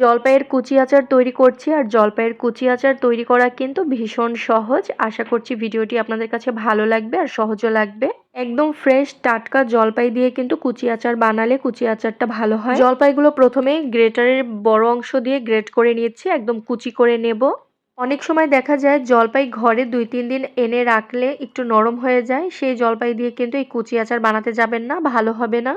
জলপাইয়ের কুচি আচার তৈরি করছি আর জলপাইয়ের কুচি আচার তৈরি করা কিন্তু ভীষণ সহজ। আশা করছি ভিডিওটি আপনাদের কাছে ভালো লাগবে আর সহজও লাগবে। একদম ফ্রেশ টাটকা জলপাই দিয়ে কিন্তু কুচি আচার বানালে কুচি আচারটা ভালো হয়। জলপাইগুলো প্রথমে গ্রেটারের বড় অংশ দিয়ে গ্রেট করে নিচ্ছি, একদম কুচি করে নেব। অনেক সময় দেখা যায় জলপাই ঘরে দুই, তিন দিন এনে রাখলে একটু নরম হয়ে যায়, সেই জলপাই দিয়ে কিন্তু এই কুচি আচার বানাতে যাবেন না, ভালো হবে না।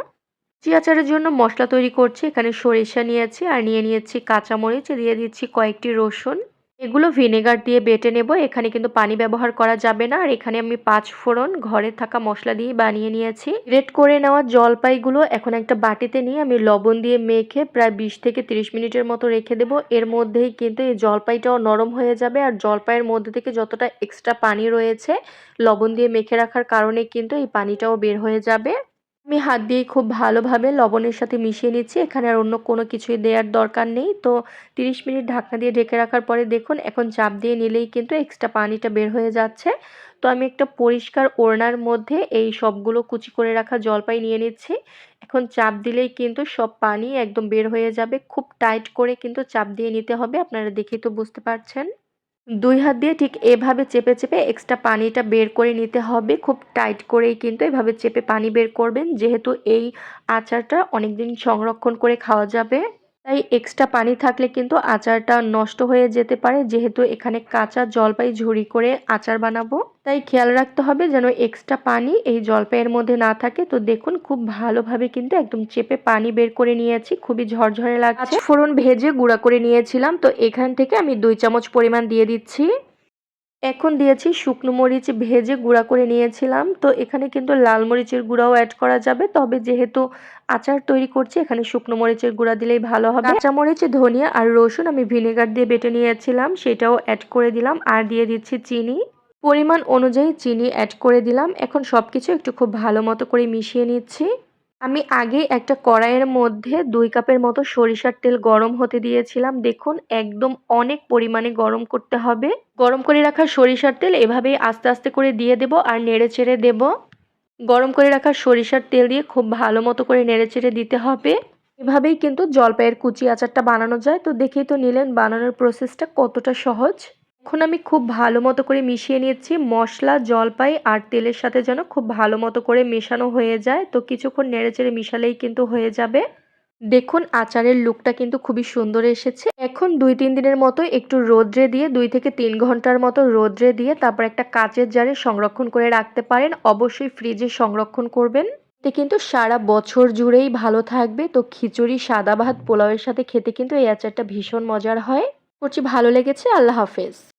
কুচি আচারের জন্য মশলা তৈরি করছি। এখানে সরিষা নিয়েছি আর নিয়ে নিয়েছি কাঁচামরিচ। দিয়ে দিচ্ছি কয়েকটি রসুন। এগুলো ভিনেগার দিয়ে বেটে নেব। এখানে কিন্তু পানি ব্যবহার করা যাবে না। আর এখানে আমি পাঁচ ফোড়ন ঘরে থাকা মশলা দিয়ে বানিয়ে নিয়েছি। গ্রেট করে নেওয়া জলপাইগুলো এখন একটা বাটিতে নিয়ে আমি লবণ দিয়ে মেখে প্রায় বিশ থেকে তিরিশ মিনিটের মতো রেখে দেবো। এর মধ্যেই কিন্তু এই জলপাইটাও নরম হয়ে যাবে। আর জলপাইয়ের মধ্যে থেকে যতটা এক্সট্রা পানি রয়েছে, লবণ দিয়ে মেখে রাখার কারণে কিন্তু এই পানিটাও বের হয়ে যাবে। আমি হাত দিয়ে খুব ভালোভাবে লবণের সাথে মিশিয়ে নিচ্ছি। এখানে আর অন্য কোনো কিছুই দেওয়ার দরকার নেই। তো 30 মিনিট ঢাকনা দিয়ে ঢেকে রাখার পরে দেখুন, এখন চাপ দিয়ে নিলেই কিন্তু এক্সট্রা পানিটা বের হয়ে যাচ্ছে। তো আমি একটা পরিষ্কার ওড়নার মধ্যে এই সবগুলো কুচি করে রাখা জলপাই নিয়ে নিচ্ছি। এখন চাপ দিলেই কিন্তু সব পানি একদম বের হয়ে যাবে। খুব টাইট করে কিন্তু চাপ দিয়ে নিতে হবে। আপনারা দেখেই তো বুঝতে পারছেন। দুই হাত দিয়ে ঠিক এভাবে চেপে চেপে এক্সট্রা পানিটা বের করে নিতে হবে। খুব টাইট করেই কিন্তু এভাবে চেপে পানি বের করবেন। যেহেতু এই আচারটা অনেক দিন সংরক্ষণ করে খাওয়া যাবে। তাই এক্সট্রা পানি থাকলে কিন্তু আচারটা নষ্ট হয়ে যেতে পারে। যেহেতু এখানে কাঁচা জলপাই ঝুড়ি করে আচার বানাবো। তাই খেয়াল রাখতে হবে যেন এক্সট্রা পানি এই জলপাইয়ের মধ্যে না থাকে। তো দেখুন, খুব ভালোভাবে কিন্তু একদম চেপে পানি বের করে নিয়েছি। খুবই ঝরঝরে লাগছে। ফোড়ন ভেজে গুঁড়া করে নিয়েছিলাম। তো এখান থেকে আমি দুই চামচ পরিমাণ দিয়ে দিচ্ছি। এখন দিয়েছি শুকনো মরিচ ভেজে গুঁড়া করে নিয়েছিলাম। তো এখানে কিন্তু লাল মরিচের গুঁড়াও অ্যাড করা যাবে। তবে যেহেতু আচার তৈরি করছি, এখানে শুকনো মরিচের গুঁড়া দিলেই ভালো হবে। কাঁচা মরিচ, ধনিয়া আর রসুন আমি ভিনেগার দিয়ে বেটে নিয়েছিলাম, সেটাও অ্যাড করে দিলাম। আর দিয়ে দিচ্ছি চিনি। পরিমাণ অনুযায়ী চিনি অ্যাড করে দিলাম। এখন সব কিছু একটু খুব ভালো মতো করে মিশিয়ে নিচ্ছি। আমি আগে একটা কড়াইয়ের মধ্যে দুই কাপের মতো সরিষার তেল গরম হতে দিয়েছিলাম। দেখুন, একদম অনেক পরিমাণে গরম করতে হবে। গরম করে রাখা সরিষার তেল এভাবেই আস্তে আস্তে করে দিয়ে দেব আর নেড়ে চেড়ে দেব। গরম করে রাখা সরিষার তেল দিয়ে খুব ভালো মতো করে নেড়ে চেড়ে দিতে হবে। এভাবেই কিন্তু জলপাইয়ের কুচি আচারটা বানানো যায়। তো দেখেই তো নিলেন, বানানোর প্রসেসটা কতটা সহজ। এখন আমি খুব ভালো মতো করে মিশিয়ে নিচ্ছি মশলা, জলপাই আর তেলের সাথে যেন খুব ভালো মতো করে মেশানো হয়ে যায়। তো কিছুক্ষণ নেড়েচেড়ে মিশালেই কিন্তু হয়ে যাবে। দেখুন, আচারের লুকটা কিন্তু খুবই সুন্দর এসেছে। এখন দুই তিন দিনের মতো একটু রোদ্রে দিয়ে, দুই থেকে তিন ঘণ্টার মতো রোদ্রে দিয়ে তারপর একটা কাচের জারে সংরক্ষণ করে রাখতে পারেন। অবশ্যই ফ্রিজে সংরক্ষণ করবেন। এতে কিন্তু সারা বছর জুড়েই ভালো থাকবে। তো খিচুড়ি, সাদা ভাত, পোলাওয়ের সাথে খেতে কিন্তু এই আচারটা ভীষণ মজার হয়। করছি ভালো লেগেছে। আল্লাহ হাফেজ।